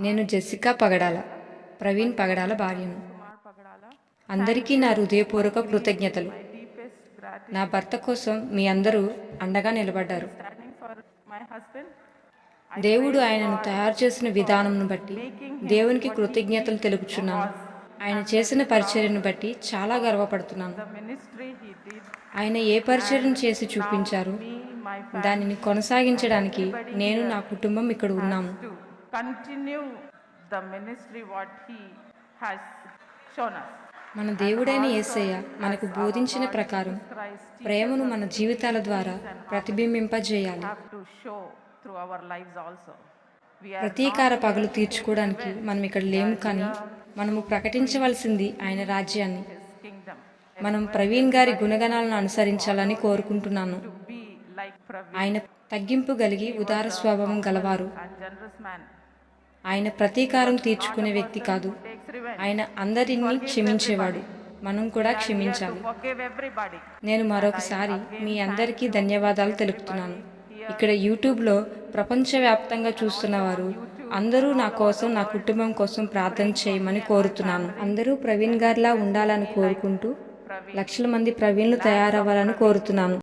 నేను జెసికా పగడాల ప్రవీణ్ పగడాల భార్యను. అందరికీ నా హృదయపూర్వక కృతజ్ఞతలు. నా భర్త కోసం మీ అందరూ అండగా నిలబడ్డారు. దేవుడు ఆయనను తయారు చేసిన విధానంను బట్టి దేవునికి కృతజ్ఞతలు తెలుపుచున్నాను. ఆయన చేసిన పరిచర్యను బట్టి చాలా గర్వపడుతున్నాను. ఆయన ఏ పరిచర్యను చేసి చూపించారు? దానిని కొనసాగించడానికి నేను నా కుటుంబం ఇక్కడ ఉన్నాము. Continue the ministry what he has shown us. మన దేవుడైన యేసయ్య మనకు బోధించిన ప్రకారం ప్రేమను మన జీవితాల ద్వారా ప్రతిబింబింపజేయాలి. ప్రతీకార పగలు తీర్చుకోవడానికి మనం ఇక్కడ లేము కానీ మనము ప్రకటించవలసింది ఆయన రాజ్యాన్ని. మనం ప్రవీణ్ గారి గుణగణాలను అనుసరించాలని కోరుకుంటున్నాను. ఆయన తగ్గింపు కలిగి ఉదార స్వభావం గలవారు. ఆయన ప్రతీకారం తీర్చుకునే వ్యక్తి కాదు. ఆయన అందరినీ క్షమించేవాడు. మనం కూడా క్షమించాలి. నేను మరొకసారి మీ అందరికీ ధన్యవాదాలు తెలుపుతున్నాను. ఇక్కడ యూట్యూబ్లో ప్రపంచవ్యాప్తంగా చూస్తున్న వారు అందరూ నా కోసం నా కుటుంబం కోసం ప్రార్థన చేయమని కోరుతున్నాను. అందరూ ప్రవీణ్ గారిలా ఉండాలని కోరుకుంటూ లక్షల మంది ప్రవీణ్లు తయారవ్వాలని కోరుతున్నాను.